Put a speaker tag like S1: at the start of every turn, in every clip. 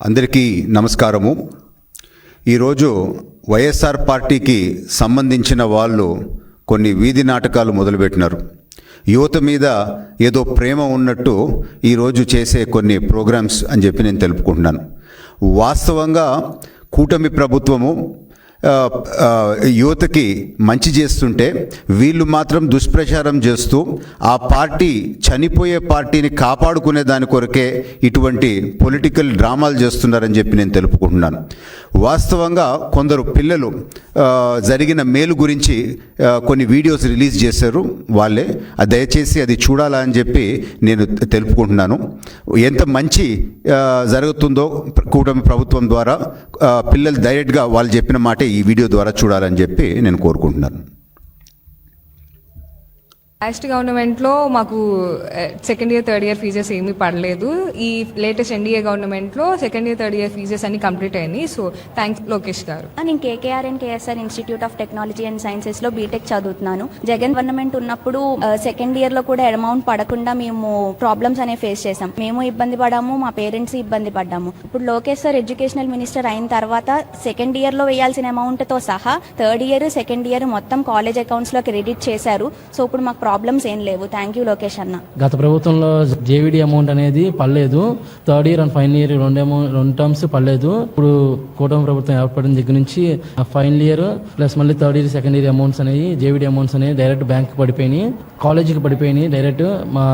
S1: అందరికీ నమస్కారము. ఈరోజు వైఎస్ఆర్ పార్టీకి సంబంధించిన వాళ్ళు కొన్ని వీధి నాటకాలు మొదలుపెట్టినారు. యువత మీద ఏదో ప్రేమ ఉన్నట్టు ఈరోజు చేసే కొన్ని ప్రోగ్రామ్స్ అని చెప్పి నేను తెలుపుకుంటున్నాను. వాస్తవంగా కూటమి ప్రభుత్వము యువతకి మంచి చేస్తుంటే వీళ్ళు మాత్రం దుష్ప్రచారం చేస్తూ ఆ పార్టీ చనిపోయే పార్టీని కాపాడుకునే దాని కొరకే ఇటువంటి పొలిటికల్ డ్రామాలు చేస్తున్నారని చెప్పి నేను తెలుపుకుంటున్నాను. వాస్తవంగా కొందరు పిల్లలు జరిగిన మేలు గురించి కొన్ని వీడియోస్ రిలీజ్ చేశారు వాళ్ళే. దయచేసి అది చూడాలా అని చెప్పి నేను తెలుపుకుంటున్నాను. ఎంత మంచి జరుగుతుందో కూటమి ప్రభుత్వం ద్వారా పిల్లలు డైరెక్ట్గా వాళ్ళు చెప్పిన మాట ఈ వీడియో ద్వారా చూడాలని చెప్పి నేను కోరుకుంటున్నాను.
S2: లాస్ట్ గవర్నమెంట్లో మాకు second year third year fees ఏమీ పడలేదు. ఈ లేటెస్ట్ ఎన్డీఏ గవర్నమెంట్లో second year third year fees అన్ని కంప్లీట్ అయినాయి. సో థ్యాంక్స్ లోకేష్ గారు.
S3: నేను KKR and KSR institute of technology and సైన్సెస్లో B Tech చదువుతున్నాను. జగన్ గవర్నమెంట్ ఉన్నప్పుడు eh, సెకండ్ ఇయర్లో కూడా అమౌంట్ పడకుండా మేము ప్రాబ్లమ్స్ అనేవి ఫేస్ చేసాం మేము ఇబ్బంది పడాము మా పేరెంట్స్ ఇబ్బంది పడ్డాము. ఇప్పుడు లోకేష్ సార్ ఎడ్యుకేషనల్ మినిస్టర్ అయిన తర్వాత సెకండ్ ఇయర్లో వేయాల్సిన అమౌంట్తో సహా థర్డ్ ఇయర్ సెకండ్ ఇయర్ మొత్తం కాలేజ్ అకౌంట్స్లో క్రెడిట్ చేశారు. సో ఇప్పుడు మాకు ప్రాబ్లమ్స్ ఏం లేవు. థ్యాంక్ యూ లోకేష్ అన్న.
S4: గత ప్రభుత్వంలో జేవిడి అమౌంట్ అనేది పడలేదు. Third year and final year రెండు అమౌంట్ రెండు టర్మ్స్ పడలేదు. ఇప్పుడు కూటమి ప్రభుత్వం ఏర్పడిన దగ్గర నుంచి ఫైనల్ ఇయర్ ప్లస్ మళ్ళీ third year second year amounts అనేవి జేవిడి అమౌంట్స్ అనేవి డైరెక్ట్ బ్యాంక్ పడిపోయినాయి. కాలేజీకి పడిపోయినాయి. డైరెక్ట్ మా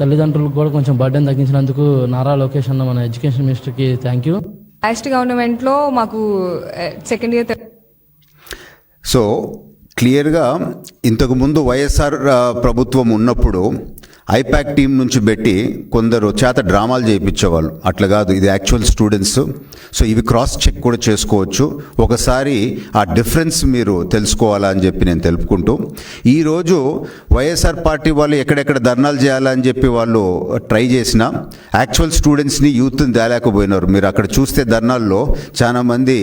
S4: తల్లిదండ్రులకు కూడా కొంచెం బర్డెన్ తగ్గించినందుకు నారా లోకేష్ అన్న మన ఎడ్యుకేషన్ మినిస్టర్కి థ్యాంక్ యూ
S2: లాస్ట్ గవర్నమెంట్లో మాకు సెకండ్ ఇయర్
S1: సో క్లియర్గా ఇంతకుముందు వైఎస్ఆర్ ప్రభుత్వం ఉన్నప్పుడు ఐపాక్ టీం నుంచి పెట్టి కొందరు చేత డ్రామాలు చేయించేవాళ్ళు. అట్లా కాదు ఇది యాక్చువల్ స్టూడెంట్స్ సో ఇవి క్రాస్ చెక్ కూడా చేసుకోవచ్చు. ఒకసారి ఆ డిఫరెన్స్ మీరు తెలుసుకోవాలా అని చెప్పి నేను తెలుపుకుంటూ ఈరోజు వైఎస్ఆర్ పార్టీ వాళ్ళు ఎక్కడెక్కడ ధర్నాలు చేయాలని చెప్పి వాళ్ళు ట్రై చేసిన యాక్చువల్ స్టూడెంట్స్ని యూత్ని తేలేకపోయినారు. మీరు అక్కడ చూస్తే ధర్నాల్లో చాలామంది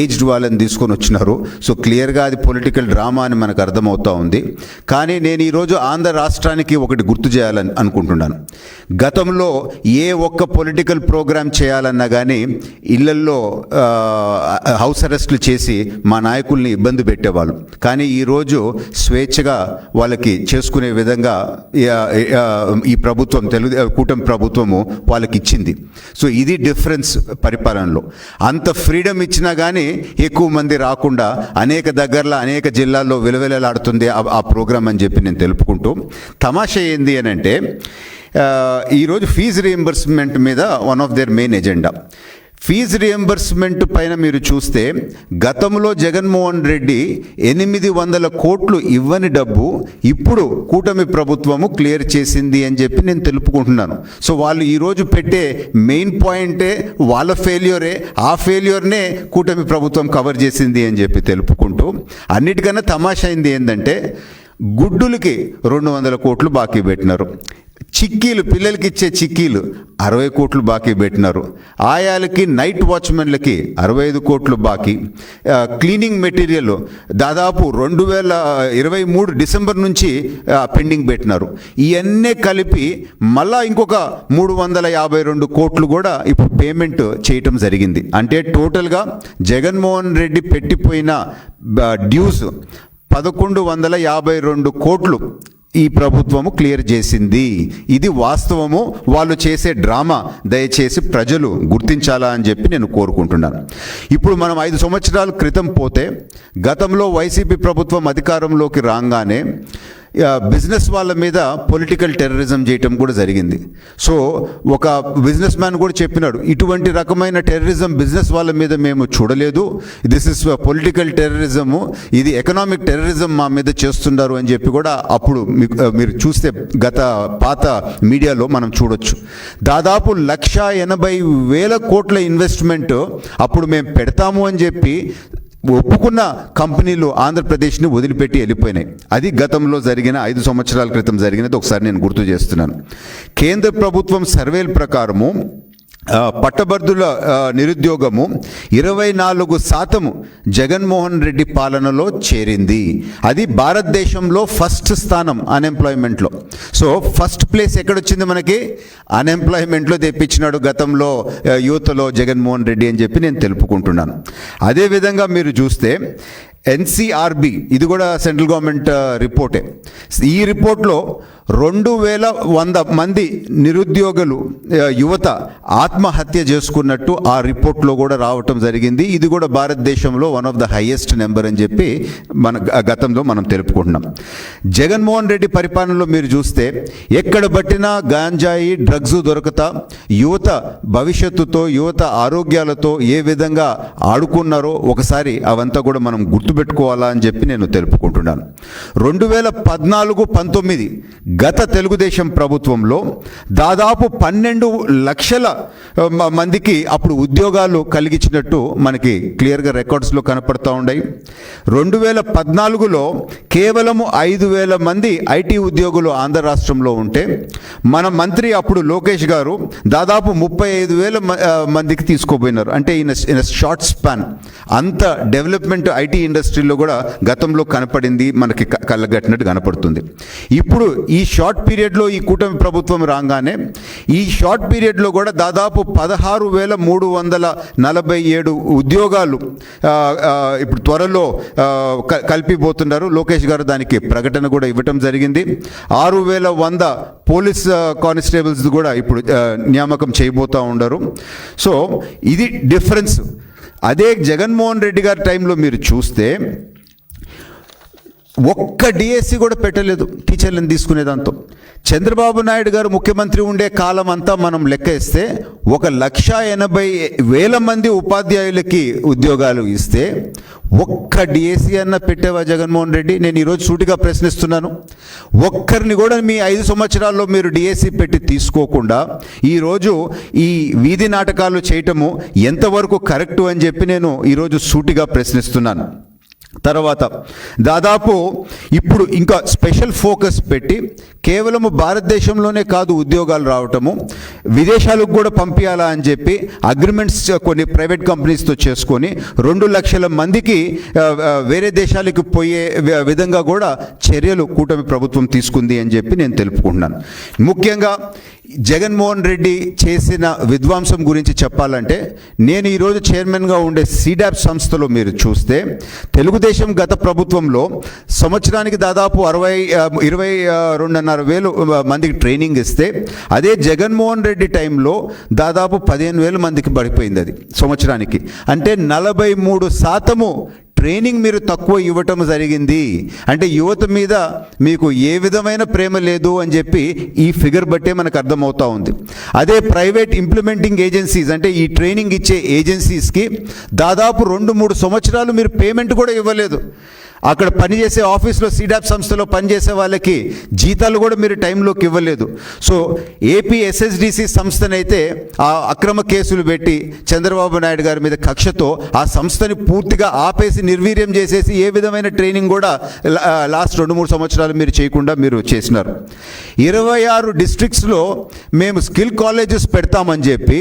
S1: ఏజ్డ్ వాళ్ళని తీసుకొని వచ్చినారు. సో క్లియర్గా అది పొలిటికల్ డ్రామా అని మనకు అర్థమవుతూ ఉంది. కానీ నేను ఈరోజు ఆంధ్ర రాష్ట్రానికి ఒకటి గుర్తు చేయాలని అనుకుంటున్నాను. గతంలో ఏ ఒక్క పొలిటికల్ ప్రోగ్రామ్ చేయాలన్నా కానీ ఇళ్ళల్లో హౌస్ అరెస్టులు చేసి మా నాయకుల్ని ఇబ్బంది పెట్టేవాళ్ళు. కానీ ఈరోజు స్వేచ్ఛగా వాళ్ళకి చేసుకునే విధంగా ఈ- ప్రభుత్వం తెలుగు కూటమి ప్రభుత్వము వాళ్ళకి ఇచ్చింది సో ఇది డిఫరెన్స్ పరిపాలనలో. అంత ఫ్రీడమ్ ఇచ్చినా కానీ ఎక్కువ మంది రాకుండా అనేక దగ్గరలో అనేక జిల్లాల్లో విలువెలలాడుతుంది ఆ- ఆ ప్రోగ్రామ్ అని చెప్పి నేను తెలుపుకుంటూ తమాషా ఏంది అని అంటే ఈరోజు ఫీజు రియంబర్స్మెంట్ మీద one of their main agenda fee reimbursement పైన మీరు చూస్తే గతంలో జగన్మోహన్ రెడ్డి ఎనిమిది వందల కోట్లు ఇవ్వని డబ్బు ఇప్పుడు కూటమి ప్రభుత్వము క్లియర్ చేసింది అని చెప్పి నేను తెలుపుకుంటున్నాను. సో వాళ్ళు ఈరోజు పెట్టే మెయిన్ పాయింటే వాళ్ళ ఫెయిల్యూరే ఆ ఫెయిల్యూర్నే కూటమి ప్రభుత్వం కవర్ చేసింది అని చెప్పి తెలుపుకుంటూ అన్నిటికన్నా తమాషా అయింది ఏంటంటే గుడ్డులకి రెండు వందల కోట్లు బాకీ పెట్టినారు. చిక్కీలు పిల్లలకి ఇచ్చే చిక్కీలు అరవై కోట్లు బాకీ పెట్టినారు. ఆయాలకి నైట్ వాచ్మెన్లకి అరవై ఐదు కోట్లు బాకీ. క్లీనింగ్ మెటీరియల్ దాదాపు రెండు వేల ఇరవై మూడు డిసెంబర్ నుంచి పెండింగ్ పెట్టినారు. ఇవన్నీ కలిపి మళ్ళా ఇంకొక మూడు వందల యాభై రెండు కోట్లు కూడా ఇప్పుడు పేమెంట్ చేయటం జరిగింది. అంటే టోటల్గా జగన్మోహన్ రెడ్డి పెట్టిపోయిన బ- డ్యూస్ పదకొండు వందల యాభై రెండు కోట్లు ఈ ప్రభుత్వము క్లియర్ చేసింది. ఇది వాస్తవము. వాళ్ళు చేసే డ్రామా దయచేసి ప్రజలు గుర్తించాలా అని చెప్పి నేను కోరుకుంటున్నాను. ఇప్పుడు మనం ఐదు సంవత్సరాల క్రితం పోతే గతంలో వైసీపీ ప్రభుత్వం అధికారంలోకి రాగానే బిజినెస్ వాళ్ళ మీద పొలిటికల్ టెర్రరిజం చేయటం కూడా జరిగింది. సో ఒక బిజినెస్ మ్యాన్ కూడా చెప్పినాడు ఇటువంటి రకమైన టెర్రరిజం బిజినెస్ వాళ్ళ మీద మేము చూడలేదు. దిస్ ఇస్ పొలిటికల్ టెర్రరిజము ఇది ఎకనామిక్ టెర్రరిజం మా మీద చేస్తున్నారు అని చెప్పి కూడా అప్పుడు మీకు- మీరు చూస్తే గత పాత మీడియాలో మనం చూడొచ్చు. దాదాపు లక్ష ఎనభై వేల కోట్ల ఇన్వెస్ట్మెంట్ అప్పుడు మేము పెడతాము అని చెప్పి ఒప్పుకున్న కంపెనీలు ఆంధ్రప్రదేశ్ని వదిలిపెట్టి వెళ్ళిపోయినాయి. అది గతంలో జరిగిన ఐదు సంవత్సరాల క్రితం జరిగినది ఒకసారి నేను గుర్తు చేస్తున్నాను. కేంద్ర ప్రభుత్వం సర్వేల ప్రకారము పట్టభద్రుల నిరుద్యోగము ఇరవై నాలుగు శాతము జగన్మోహన్ రెడ్డి పాలనలో చేరింది. అది భారతదేశంలో ఫస్ట్ స్థానం అన్ఎంప్లాయ్మెంట్లో సో ఫస్ట్ ప్లేస్ ఎక్కడొచ్చింది మనకి? అన్ఎంప్లాయ్మెంట్లో తెప్పించినాడు గతంలో యువతలో జగన్మోహన్ రెడ్డి అని చెప్పి నేను తెలుపుకుంటున్నాను. అదేవిధంగా మీరు చూస్తే ఎన్సీఆర్బి ఇది కూడా సెంట్రల్ గవర్నమెంట్ రిపోర్టే. ఈ రిపోర్ట్లో రెండు వేల వంద మంది నిరుద్యోగులు యువత ఆత్మహత్య చేసుకున్నట్టు ఆ రిపోర్ట్లో కూడా రావటం జరిగింది. ఇది కూడా భారతదేశంలో one of the highest number అని చెప్పి మన గతంలో మనం తెలుపుకుంటున్నాం. జగన్మోహన్ రెడ్డి పరిపాలనలో మీరు చూస్తే ఎక్కడ పట్టినా గాంజాయి డ్రగ్స్ దొరకతా యువత భవిష్యత్తుతో యువత ఆరోగ్యాలతో ఏ విధంగా ఆడుకున్నారో ఒకసారి అవంతా కూడా మనం గుర్తుపెట్టుకోవాలా అని చెప్పి నేను తెలుపుకుంటున్నాను. రెండు వేల పద్నాలుగు పంతొమ్మిది గత తెలుగుదేశం ప్రభుత్వంలో దాదాపు పన్నెండు లక్షల మందికి అప్పుడు ఉద్యోగాలు కలిగించినట్టు మనకి క్లియర్గా రికార్డ్స్లో కనపడుతూ ఉన్నాయి రెండు వేల పద్నాలుగులో కేవలము ఐదు వేల మంది ఐటీ ఉద్యోగులు ఆంధ్ర రాష్ట్రంలో ఉంటే మన మంత్రి అప్పుడు లోకేష్ గారు దాదాపు ముప్పై ఐదు వేల మందికి తీసుకోపోయినారు అంటే ఇన్ ఇన్ షార్ట్ స్పాన్. అంత డెవలప్మెంట్ ఐటీ ఇండస్ట్రీలో కూడా గతంలో కనపడింది మనకి కళ్ళగట్టినట్టు కనపడుతుంది. ఇప్పుడు ఈ షార్ట్ పీరియడ్లో ఈ కూటమి ప్రభుత్వం రాగానే ఈ షార్ట్ పీరియడ్లో కూడా దాదాపు పదహారు వేల మూడు వందల నలభై ఏడు ఉద్యోగాలు ఇప్పుడు త్వరలో క- కల్పిపోతున్నారు. లోకేష్ గారు దానికి ప్రకటన కూడా ఇవ్వటం జరిగింది. ఆరు వేల వంద పోలీస్ కానిస్టేబుల్స్ కూడా ఇప్పుడు నియామకం చేయబోతూ ఉండరు. సో ఇది డిఫరెన్స్. అదే జగన్మోహన్ రెడ్డి గారి టైంలో మీరు చూస్తే ఒక్క డిఎస్సి కూడా పెట్టలేదు టీచర్లను తీసుకునే దాంతో. చంద్రబాబు నాయుడు గారు ముఖ్యమంత్రి ఉండే కాలం అంతా మనం లెక్కేస్తే ఒక లక్ష ఎనభై వేల మంది ఉపాధ్యాయులకి ఉద్యోగాలు ఇస్తే ఒక్క డిఎస్సి అన్న పెట్టేవా జగన్మోహన్ రెడ్డి? నేను ఈరోజు సూటిగా ప్రశ్నిస్తున్నాను. ఒక్కరిని కూడా మీ ఐదు సంవత్సరాల్లో మీరు డిఎస్సి పెట్టి తీసుకోకుండా ఈరోజు ఈ వీధి నాటకాలు చేయటము ఎంతవరకు కరెక్టు అని చెప్పి నేను ఈరోజు సూటిగా ప్రశ్నిస్తున్నాను. తర్వాత దాదాపు ఇప్పుడు ఇంకా స్పెషల్ ఫోకస్ పెట్టి కేవలము భారతదేశంలోనే కాదు ఉద్యోగాలు రావటము విదేశాలకు కూడా పంపించాలా అని చెప్పి అగ్రిమెంట్స్ కొన్ని ప్రైవేట్ కంపెనీస్తో చేసుకొని రెండు లక్షల మందికి వేరే దేశాలకు పోయే విధంగా కూడా చర్యలు కూటమి ప్రభుత్వం తీసుకుంది అని చెప్పి నేను తెలుపుకుంటున్నాను. ముఖ్యంగా జగన్మోహన్ రెడ్డి చేసిన విధ్వంసం గురించి చెప్పాలంటే నేను ఈరోజు చైర్మన్గా ఉండే సీడాప్ సంస్థలో మీరు చూస్తే తెలుగుదేశం గత ప్రభుత్వంలో సంవత్సరానికి దాదాపు అరవై ఇరవై రెండున్నర వేలు మందికి ట్రైనింగ్ ఇస్తే అదే జగన్మోహన్ రెడ్డి టైంలో దాదాపు పదిహేను వేల మందికి పడిపోయింది అది సంవత్సరానికి. అంటే నలభై మూడు శాతము ట్రైనింగ్ మీరు తక్కువ ఇవ్వటం జరిగింది. అంటే యువత మీద మీకు ఏ విధమైన ప్రేమ లేదు అని చెప్పి ఈ ఫిగర్ బట్టే మనకు అర్థమవుతా ఉంది. అదే ప్రైవేట్ ఇంప్లిమెంటింగ్ ఏజెన్సీస్ అంటే ఈ ట్రైనింగ్ ఇచ్చే ఏజెన్సీస్కి దాదాపు రెండు మూడు సంవత్సరాలు మీరు పేమెంట్ కూడా ఇవ్వలేదు. అక్కడ పనిచేసే ఆఫీస్లో సీడాప్ సంస్థలో పనిచేసే వాళ్ళకి జీతాలు కూడా మీరు టైంలోకి ఇవ్వలేదు. సో ఏపీ ఎస్ఎస్డిసి సంస్థనైతే ఆ అక్రమ కేసులు పెట్టి చంద్రబాబు నాయుడు గారి మీద కక్షతో ఆ సంస్థని పూర్తిగా ఆపేసి నిర్వీర్యం చేసేసి ఏ విధమైన ట్రైనింగ్ కూడా లాస్ట్ రెండు మూడు సంవత్సరాలు మీరు చేయకుండా మీరు చేసినారు. ఇరవై ఆరు డిస్ట్రిక్ట్స్లో మేము స్కిల్ కాలేజెస్ పెడతామని చెప్పి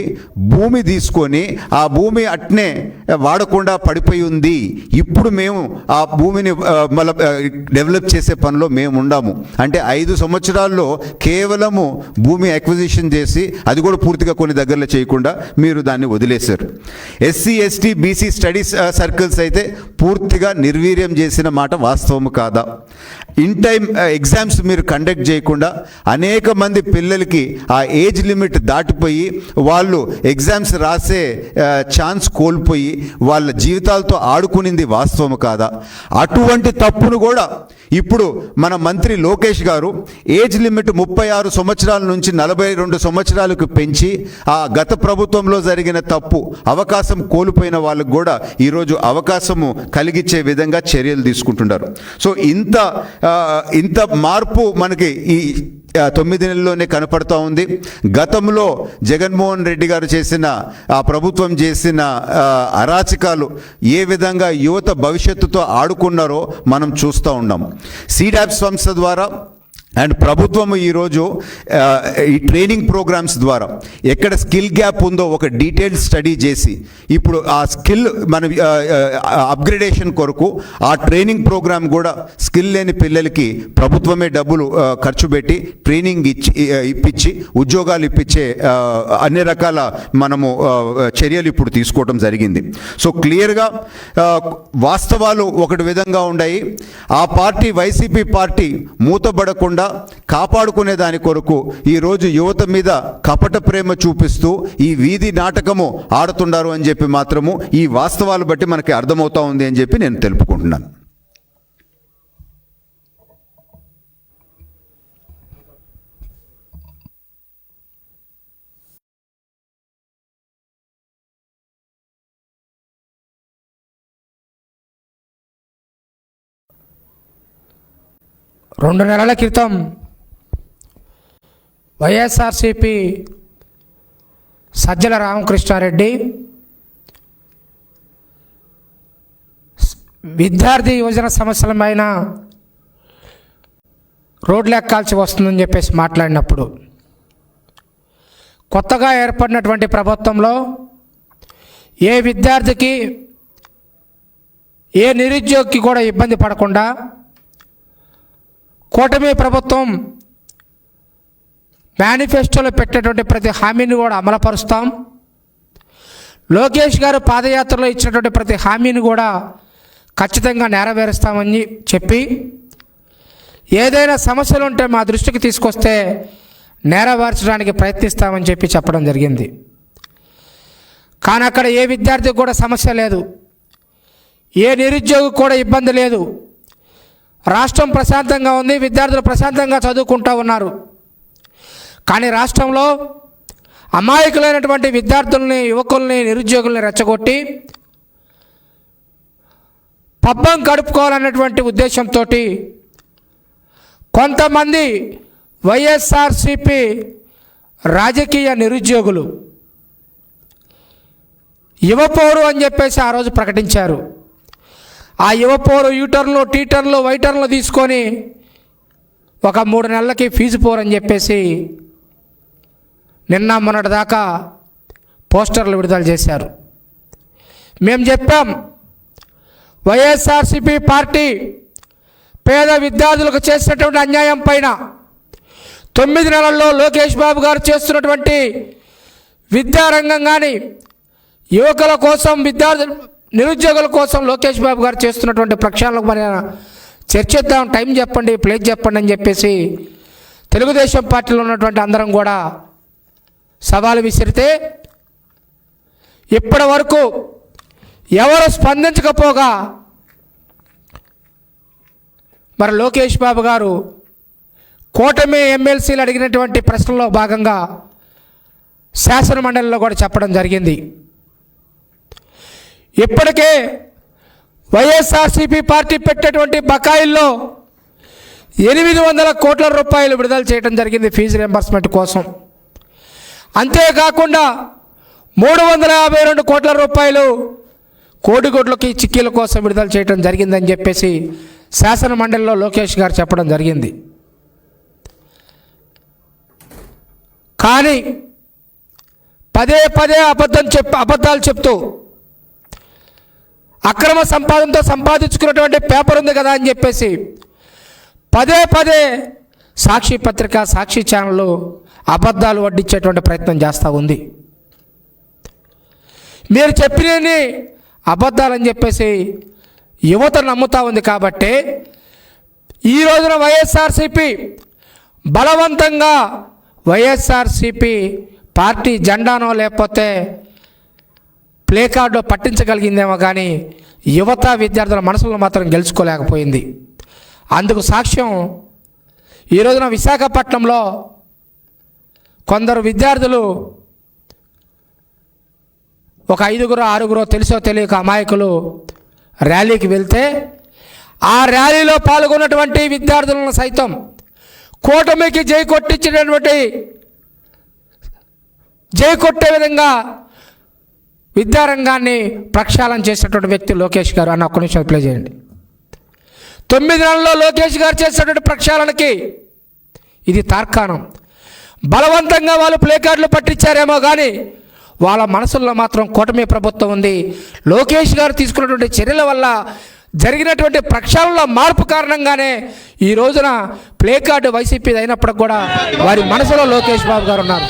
S1: భూమి తీసుకొని ఆ భూమి అట్నే వాడకుండా పడిపోయి ఉంది. ఇప్పుడు మేము ఆ భూమిని మళ్ళా డెవలప్ చేసే పనిలో మేము ఉండాము. అంటే ఐదు సంవత్సరాల్లో కేవలము భూమి అక్విజిషన్ చేసి అది కూడా పూర్తిగా కొన్ని దగ్గరలో చేయకుండా మీరు దాన్ని వదిలేశారు. SC ST BC studies circles అయితే పూర్తిగా నిర్వీర్యం చేసిన మాట వాస్తవము కాదా? ఇన్ టైం ఎగ్జామ్స్ మీరు కండక్ట్ చేయకుండా అనేక మంది పిల్లలకి ఆ ఏజ్ లిమిట్ దాటిపోయి వాళ్ళు ఎగ్జామ్స్ రాసే uh, ఛాన్స్ కోల్పోయి వాళ్ళ జీవితాలతో ఆడుకునింది వాస్తవం కాదా? అటువంటి తప్పును కూడా ఇప్పుడు మన మంత్రి లోకేష్ గారు ఏజ్ లిమిట్ ముప్పై ఆరు సంవత్సరాల నుంచి నలభై రెండు సంవత్సరాలకు పెంచి ఆ గత ప్రభుత్వంలో జరిగిన తప్పు అవకాశం కోల్పోయిన వాళ్ళకు కూడా ఈరోజు అవకాశము కలిగించే విధంగా చర్యలు తీసుకుంటున్నారు. సో ఇంత ఇంత మార్పు మనకి ఈ తొమ్మిది నెలల్లోనే కనపడుతూ ఉంది. గతంలో జగన్మోహన్ రెడ్డి గారు చేసిన ఆ ప్రభుత్వం చేసిన అరాచకాలు ఏ విధంగా యువత భవిష్యత్తుతో ఆడుకున్నారో మనం చూస్తూ ఉన్నాం. సీడాప్ సంస్థ ద్వారా అండ్ ప్రభుత్వం ఈరోజు ఈ ట్రైనింగ్ ప్రోగ్రామ్స్ ద్వారా ఎక్కడ స్కిల్ గ్యాప్ ఉందో ఒక డీటెయిల్డ్ స్టడీ చేసి ఇప్పుడు ఆ స్కిల్ మన అప్గ్రేడేషన్ కొరకు ఆ ట్రైనింగ్ ప్రోగ్రామ్ కూడా స్కిల్ లేని పిల్లలకి ప్రభుత్వమే డబ్బులు ఖర్చు పెట్టి ట్రైనింగ్ ఇచ్చి ఇప్పించి ఉద్యోగాలు ఇప్పించే అన్ని రకాల మనము చర్యలు ఇప్పుడు తీసుకోవడం జరిగింది. సో క్లియర్గా వాస్తవాలు ఒకటి విధంగా ఉన్నాయి ఆ పార్టీ వైసీపీ పార్టీ మూతబడకుండా కాపాడుకునే దాని కొరకు ఈరోజు యువత మీద కపట ప్రేమ చూపిస్తూ ఈ వీధి నాటకము ఆడుతున్నారు అని చెప్పి మాత్రము ఈ వాస్తవాలు బట్టి మనకి అర్థమవుతా ఉంది అని చెప్పి నేను తెలుపుకుంటున్నాను.
S5: రెండు నెలల క్రితం వైఎస్ఆర్సిపి సజ్జల రామకృష్ణారెడ్డి విద్యార్థి యువజన సమస్యలమైన రోడ్లు ఎక్కాల్సి వస్తుందని చెప్పేసి మాట్లాడినప్పుడు కొత్తగా ఏర్పడినటువంటి ప్రభుత్వంలో ఏ విద్యార్థికి ఏ నిరుద్యోగికి కూడా ఇబ్బంది పడకుండా కూటమి ప్రభుత్వం మేనిఫెస్టోలో పెట్టేటువంటి ప్రతి హామీని కూడా అమలుపరుస్తాం. లోకేష్ గారు పాదయాత్రలో ఇచ్చినటువంటి ప్రతి హామీని కూడా ఖచ్చితంగా నెరవేరుస్తామని చెప్పి ఏదైనా సమస్యలు ఉంటే మా దృష్టికి తీసుకొస్తే నెరవేర్చడానికి ప్రయత్నిస్తామని చెప్పి చెప్పడం జరిగింది. కానీ అక్కడ ఏ విద్యార్థికి కూడా సమస్య లేదు. ఏ నిరుద్యోగికి కూడా ఇబ్బంది లేదు. రాష్ట్రం ప్రశాంతంగా ఉంది విద్యార్థులు ప్రశాంతంగా చదువుకుంటూ ఉన్నారు. కానీ రాష్ట్రంలో అమాయకులైనటువంటి విద్యార్థుల్ని యువకుల్ని నిరుద్యోగుల్ని రెచ్చగొట్టి పబ్బం గడుపుకోవాలన్నటువంటి ఉద్దేశంతో కొంతమంది వైఎస్ఆర్సిపి రాజకీయ నిరుద్యోగులు యువపౌరు అని చెప్పేసి ఆ రోజు ప్రకటించారు. ఆ యువపోరు యూటర్లు టీటర్లు వైటర్లు తీసుకొని ఒక మూడు నెలలకి ఫీజు పోరని చెప్పేసి నిన్న మొన్నటి దాకా పోస్టర్లు విడుదల చేశారు. మేము చెప్పాం వైఎస్ఆర్సిపి పార్టీ పేద విద్యార్థులకు చేసినటువంటి అన్యాయం పైన తొమ్మిది నెలల్లో లోకేష్ బాబు గారు చేస్తున్నటువంటి విద్యారంగం కానీ యువకుల కోసం విద్యార్థులు నిరుద్యోగుల కోసం లోకేష్ బాబు గారు చేస్తున్నటువంటి ప్రక్షాళనకు మరి చర్చిద్దాం టైం చెప్పండి ప్లేస్ చెప్పండి అని చెప్పేసి తెలుగుదేశం పార్టీలో ఉన్నటువంటి అందరం కూడా సవాలు విసిరితే ఇప్పటి వరకు ఎవరు స్పందించకపోగా మరి లోకేష్ బాబు గారు కూటమి ఎమ్మెల్సీలు అడిగినటువంటి ప్రశ్నలో భాగంగా శాసన మండలిలో కూడా చెప్పడం జరిగింది. ఇప్పటికే వైఎస్ఆర్సీపీ పార్టీ పెట్టేటువంటి బకాయిల్లో ఎనిమిది వందల కోట్ల రూపాయలు విడుదల చేయడం జరిగింది ఫీజు రియంబర్స్మెంట్ కోసం. అంతేకాకుండా మూడు వందల యాభై రెండు కోట్ల రూపాయలు కోడిగుడ్లకి చిక్కీల కోసం విడుదల చేయడం జరిగిందని చెప్పేసి శాసన మండలిలో లోకేష్ గారు చెప్పడం జరిగింది. కానీ పదే పదే అబద్ధం చెప్ అబద్ధాలు చెప్తూ అక్రమ సంపాదనతో సంపాదించుకున్నటువంటి పేపర్ ఉంది కదా అని చెప్పేసి పదే పదే సాక్షి పత్రిక సాక్షి ఛానళ్ళు అబద్ధాలు వడ్డించేటువంటి ప్రయత్నం చేస్తూ ఉంది. మీరు చెప్పినవి అబద్ధాలని చెప్పేసి యువత నమ్ముతా ఉంది కాబట్టి ఈ రోజున వైఎస్ఆర్సిపి బలవంతంగా వైఎస్ఆర్సిపి పార్టీ జెండానో లేకపోతే ప్లే కార్డు పట్టించగలిగిందేమో కానీ యువత విద్యార్థుల మనసులను మాత్రం గెలుచుకోలేకపోయింది. అందుకు సాక్ష్యం ఈ రోజున విశాఖపట్నంలో కొందరు విద్యార్థులు ఒక ఐదుగురు ఆరుగురో తెలుసో తెలియక అమాయకులు ర్యాలీకి వెళ్తే ఆ ర్యాలీలో పాల్గొన్నటువంటి విద్యార్థులను సైతం కూటమికి జై కొట్టించినటువంటి జై కొట్టే విధంగా విద్యారంగాన్ని ప్రక్షాళన చేసినటువంటి వ్యక్తి లోకేష్ గారు. అన్న ఒక్క నిమిషం ప్లే చేయండి. తొమ్మిది నెలల్లో లోకేష్ గారు చేసినటువంటి ప్రక్షాళనకి ఇది తార్కాణం. బలవంతంగా వాళ్ళు ప్లే కార్డులు పట్టించారేమో కానీ వాళ్ళ మనసుల్లో మాత్రం కూటమి ప్రభుత్వం ఉంది. లోకేష్ గారు తీసుకున్నటువంటి చర్యల వల్ల జరిగినటువంటి ప్రక్షాళనలో మార్పు కారణంగానే ఈ రోజున ప్లే కార్డు వైసీపీ అయినప్పటికి కూడా వారి మనసులో లోకేష్ బాబు గారు ఉన్నారు.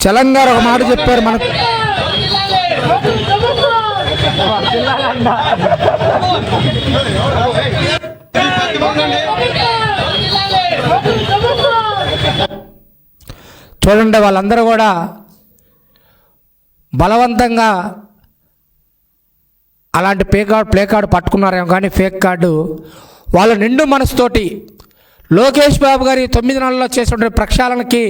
S5: తెలంగాణ ఒక మాట చెప్పారు మన చూడండి వాళ్ళందరూ కూడా బలవంతంగా అలాంటి పే కార్డ్ ప్లే కార్డు పట్టుకున్నారేమో కానీ ఫేక్ కార్డు. వాళ్ళ నిండు మనసుతోటి లోకేష్ బాబు గారి తొమ్మిది నెలల్లో చేసినటువంటి ప్రక్షాళనకి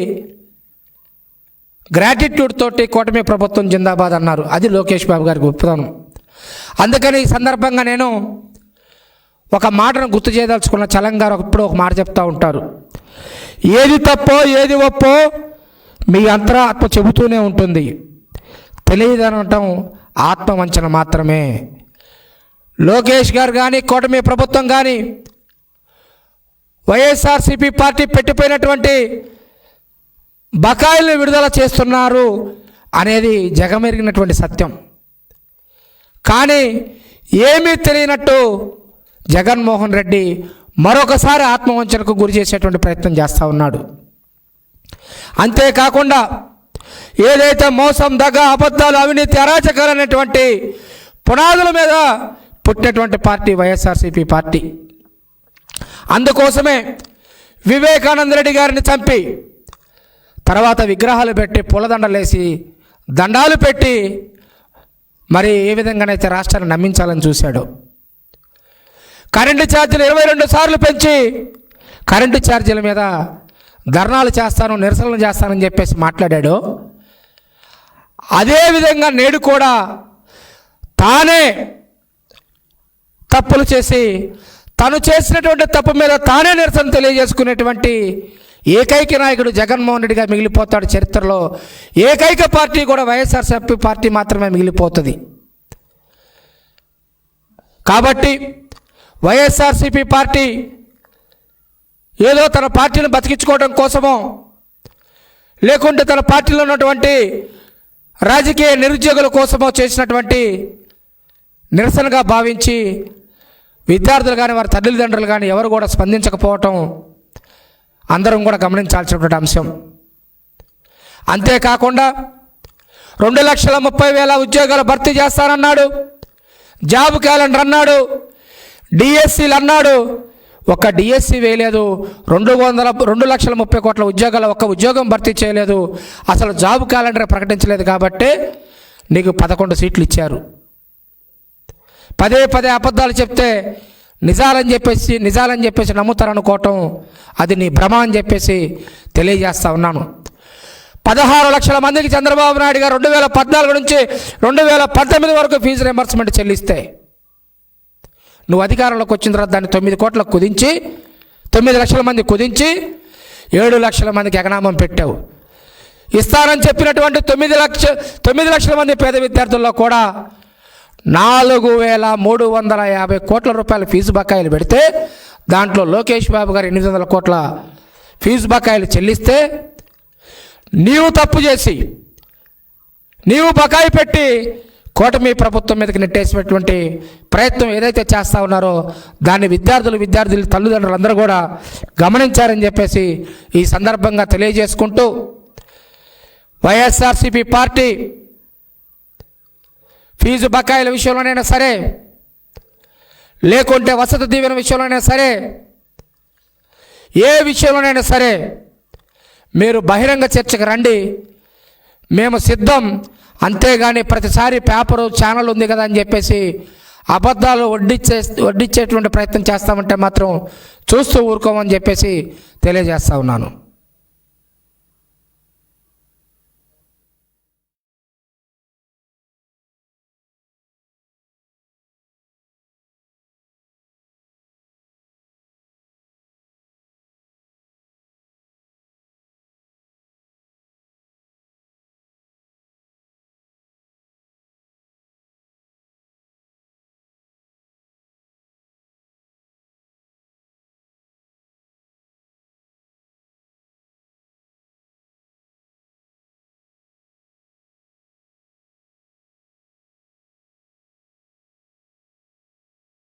S5: గ్రాటిట్యూడ్ తోటి కూటమి ప్రభుత్వం జిందాబాద్ అన్నారు. అది లోకేష్ బాబు గారి గొప్పతనం. అందుకని ఈ సందర్భంగా నేను ఒక మాటను గుర్తు చేయదలుచుకున్న చలం గారు ఒకప్పుడు ఒక మాట చెప్తూ ఉంటారు. ఏది తప్పో ఏది ఒప్పో మీ అంతరాత్మ చెబుతూనే ఉంటుంది. తెలియదనటం ఆత్మవంచన మాత్రమే. లోకేష్ గారు కానీ కూటమి ప్రభుత్వం కానీ వైఎస్ఆర్సీపీ పార్టీ పెట్టిపోయినటువంటి బకాయిలను విడుదల చేస్తున్నారు అనేది జగమెరిగినటువంటి సత్యం. కానీ ఏమీ తెలియనట్టు జగన్మోహన్ రెడ్డి మరొకసారి ఆత్మవంచనకు గురి చేసేటువంటి ప్రయత్నం చేస్తూ ఉన్నాడు. అంతేకాకుండా ఏదైతే మోసం దగ్గ అబద్ధాలు అవినీతి అరాచకాలు అనేటువంటి పునాదుల మీద పుట్టినటువంటి పార్టీ వైఎస్ఆర్సీపీ పార్టీ. అందుకోసమే వివేకానంద రెడ్డి గారిని చంపి తర్వాత విగ్రహాలు పెట్టి పూలదండలేసి దండాలు పెట్టి మరి ఏ విధంగానైతే రాష్ట్రాన్ని నమ్మించాలని చూశాడు. కరెంటు ఛార్జీలు ఇరవై రెండు సార్లు పెంచి కరెంటు ఛార్జీల మీద ధర్నాలు చేస్తాను నిరసనలు చేస్తానని చెప్పేసి మాట్లాడాడు అదేవిధంగా నేడు కూడా తానే తప్పులు చేసి తను చేసినటువంటి తప్పు మీద తానే నిరసన తెలియజేసుకునేటువంటి ఏకైక నాయకుడు జగన్మోహన్ రెడ్డిగా మిగిలిపోతాడు చరిత్రలో. ఏకైక పార్టీ కూడా వైఎస్ఆర్సీపీ పార్టీ మాత్రమే మిగిలిపోతుంది. కాబట్టి వైఎస్ఆర్సీపీ పార్టీ ఏదో తన పార్టీని బతికించుకోవడం కోసమో లేకుంటే తన పార్టీలో ఉన్నటువంటి రాజకీయ నిరుద్యోగుల కోసమో చేసినటువంటి నిరసనగా భావించి విద్యార్థులు కానీ వారి తల్లిదండ్రులు కానీ ఎవరు కూడా స్పందించకపోవటం అందరం కూడా గమనించాల్సినటువంటి అంశం. అంతేకాకుండా రెండు లక్షల ముప్పై వేల ఉద్యోగాలు భర్తీ చేస్తానన్నాడు జాబ్ క్యాలెండర్ అన్నాడు డిఎస్సీలు అన్నాడు ఒక్క డిఎస్సి వేయలేదు రెండు వందల రెండు లక్షల ముప్పై కోట్ల ఉద్యోగాలు ఒక్క ఉద్యోగం భర్తీ చేయలేదు. అసలు జాబ్ క్యాలెండర్ ప్రకటించలేదు కాబట్టి నీకు పదకొండు సీట్లు ఇచ్చారు. పదే పదే అబద్ధాలు చెప్తే నిజాలని చెప్పేసి నిజాలని చెప్పేసి నమ్ముతారనుకోవటం అది నీ భ్రమ అని చెప్పేసి తెలియజేస్తా ఉన్నాను. పదహారు లక్షల మందికి చంద్రబాబు నాయుడు గారు రెండు వేల పద్నాలుగు నుంచి రెండు వేల పంతొమ్మిది వరకు ఫీజు రియంబర్స్మెంట్ చెల్లిస్తే నువ్వు అధికారంలోకి వచ్చిన తర్వాత దాన్ని తొమ్మిది కోట్లకు కుదించి తొమ్మిది లక్షల మంది కుదించి ఏడు లక్షల మందికి ఎగనామం పెట్టావు. ఇస్తానని చెప్పినటువంటి తొమ్మిది లక్ష తొమ్మిది లక్షల మంది పేద విద్యార్థుల్లో కూడా నాలుగు వేల మూడు వందల యాభై కోట్ల రూపాయల ఫీజు బకాయిలు పెడితే దాంట్లో లోకేష్ బాబు గారు ఎనిమిది వందల కోట్ల ఫీజు బకాయిలు చెల్లిస్తే నీవు తప్పు చేసి నీవు బకాయి పెట్టి కూటమి ప్రభుత్వం మీదకి నెట్టేసినటువంటి ప్రయత్నం ఏదైతే చేస్తా ఉన్నారో దాన్ని విద్యార్థులు విద్యార్థులు తల్లిదండ్రులు అందరూ కూడా గమనించారని చెప్పేసి ఈ సందర్భంగా తెలియజేసుకుంటూ వైఎస్ఆర్సీపీ పార్టీ ఫీజు బకాయిల విషయంలోనైనా సరే లేకుంటే వసతి దీవెన విషయంలోనైనా సరే ఏ విషయంలోనైనా సరే మీరు బహిరంగ చర్చకు రండి. మేము సిద్ధం. అంతేగాని ప్రతిసారి పేపరు ఛానల్ ఉంది కదా అని చెప్పేసి అబద్ధాలు వడ్డిచ్చే వడ్డిచ్చేటువంటి ప్రయత్నం చేస్తామంటే మాత్రం చూస్తూ ఊరుకోమని చెప్పేసి తెలియజేస్తా ఉన్నాను.